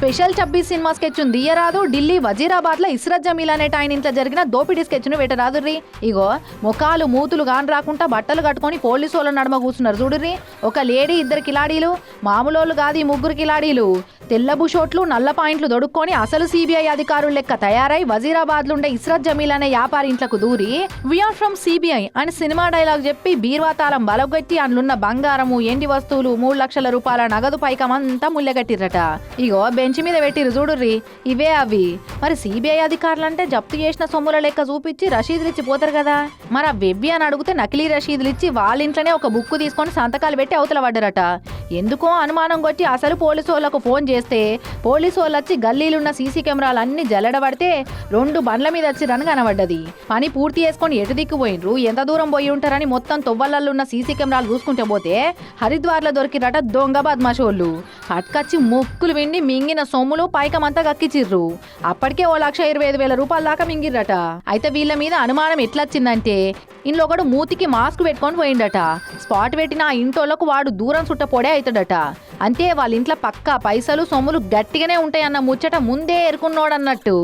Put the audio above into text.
Special chubby cinema sketch దియరాదు ఢిల్లీ వజీరాబాద్లో ఇస్రత్ జమీల్ అనేట ఆయన ఇంట్లో జరిగిన దోపిడీ స్కెచ్ను పెట్టరాదు రీ. ఇగో ముఖాలు మూతులు గాని రాకుండా బట్టలు కట్టుకొని పోలీసు వాళ్ళ నడుమ కూర్చున్నారు. చూడుర్రి ఒక లేడీ ఇద్దరు కిలాడీలు మామూలు కాదు ఈ ముగ్గురు కిలాడీలు. తెల్ల బుషోట్లు నల్ల పాయింట్లు దొడుక్కొని అసలు సిబిఐ అధికారులు లెక్క తయారై వజీరాబాద్ ఉండే ఇస్రత్ జమీల్ అనే వ్యాపారి ఇంట్లకు దూరి వీఆర్ ఫ్రమ్ సిబిఐ అని సినిమా డైలాగ్ చెప్పి బీర్వాతాళం బలగొట్టి అందులున్న బంగారము ఎండి వస్తువులు మూడు లక్షల రూపాయల నగదు పైకం అంతా ముల్లెగట్టిర్రట. ఇగో బెంచ్ మీద పెట్టిరు చూడుర్రి ఇవే అవి. మరి సిబిఐ అధికారులంటే జప్తు చేసిన సొమ్ముల లెక్క చూపించి రసీదులు ఇచ్చి పోతారు కదా. మరి ఆ వెబ్బి అని అడిగితే నకిలీ రసీదులు ఇచ్చి వాళ్ళ ఇంట్లోనే ఒక బుక్ తీసుకొని సంతకాలు పెట్టి అవతల పడ్డరట. ఎందుకో అనుమానం కొట్టి అసలు పోలీసు వాళ్ళకు ఫోన్ చేస్తే పోలీసు వాళ్ళు వచ్చి గల్లీలున్న సీసీ కెమెరాలు అన్ని జల్లడబడితే రెండు బండ్ల మీద వచ్చి రన్ కనబడ్డది. పని పూర్తి చేసుకొని ఎటు దిక్కుపోయినరు ఎంత దూరం పోయి ఉంటారని మొత్తం తొవ్వలలో ఉన్న సీసీ కెమెరాలు చూసుకుంటే పోతే హరిద్వార్లో దొరికిరట దొంగ బద్మాషోళ్ళు. అట్కచ్చి ముక్కులు విండి మింగిన సొమ్ములు పైకమంతా కక్కిచిర్రు అప్పటికే ఓ లక్ష ఇరవై ఐదు వేల రూపాయల దాకా మింగిర్రట. అయితే వీళ్ళ మీద అనుమానం ఎట్లొచ్చిందంటే ఇంట్లో ఒకడు మూతికి మాస్క్ పెట్టుకొని పోయిండట. స్పాట్ పెట్టిన ఆ ఇంటోళ్ళకు వాడు దూరం చుట్ట పొడే అవుతాడట అంతే వాళ్ళ ఇంట్లో పక్కా పైసలు సొమ్ములు గట్టిగానే ఉంటాయన్న ముచ్చట ముందే ఎరుకున్నోడన్నట్టు